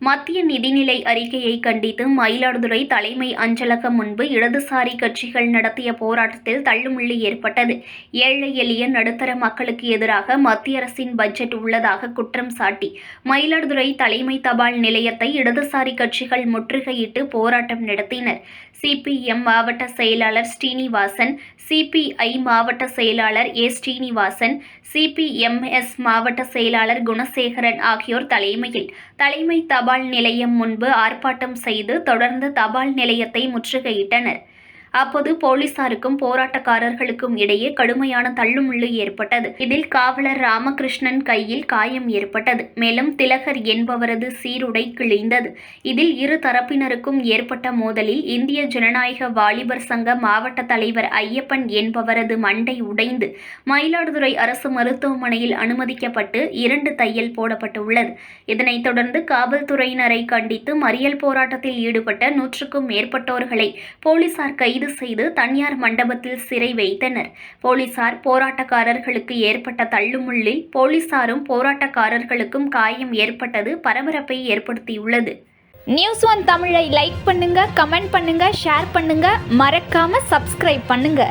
மத்திய நிதிநிலை அறிக்கையை கண்டித்து மயிலாடுதுறை தலைமை அஞ்சலகம் முன்பு இடதுசாரி கட்சிகள் நடத்திய போராட்டத்தில் தள்ளுமுள்ளி ஏற்பட்டது. ஏழை எளிய நடுத்தர மக்களுக்கு எதிராக மத்திய அரசின் பட்ஜெட் உள்ளதாக குற்றம் சாட்டி மயிலாடுதுறை தலைமை தபால் நிலையத்தை இடதுசாரி கட்சிகள் முற்றுகையிட்டு போராட்டம் நடத்தினர். சிபிஎம் மாவட்ட செயலாளர் ஸ்ரீனிவாசன் சிபிஐ மாவட்ட செயலாளர் ஏ ஸ்ரீனிவாசன் சிபிஎம்எஸ் மாவட்ட செயலாளர் குணசேகரன் ஆகியோர் தலைமையில் தலைமை தபால் நிலையம் முன்பு ஆர்ப்பாட்டம் செய்து தொடர்ந்து தபால் நிலையத்தை முற்றுகையிட்டனர். அப்போது போலீசாருக்கும் போராட்டக்காரர்களுக்கும் இடையே கடுமையான தள்ளுமுள்ளு ஏற்பட்டது. இதில் காவலர் ராமகிருஷ்ணன் கையில் காயம் ஏற்பட்டது. மேலும் திலகர் என்பவரது சீருடை கிழிந்தது. இதில் இரு தரப்பினருக்கும் ஏற்பட்ட மோதலில் இந்திய ஜனநாயக வாலிபர் சங்க மாவட்ட தலைவர் ஐயப்பன் என்பவரது மண்டை உடைந்து மயிலாடுதுறை அரசு மருத்துவமனையில் அனுமதிக்கப்பட்டு இரண்டு தையல் போடப்பட்டுள்ளது. இதனைத் தொடர்ந்து காவல்துறையினரை கண்டித்து மறியல் போராட்டத்தில் ஈடுபட்ட நூற்றுக்கும் மேற்பட்டோர்களை போலீசார் கைது செய்து தனியார் மண்டபத்தில் சிறை வைத்தனர். போலீசார் போராட்டக்காரர்களுக்கு ஏற்பட்ட தள்ளுமுள்ளில் போலீசாரும் போராட்டக்காரர்களுக்கும் காயம் ஏற்பட்டது பரபரப்பை ஏற்படுத்தியுள்ளது. நியூஸ் ஒன் தமிழை லைக் பண்ணுங்க கமெண்ட் பண்ணுங்க ஷேர் பண்ணுங்க. மறக்காம சப்ஸ்கிரைப் பண்ணுங்க.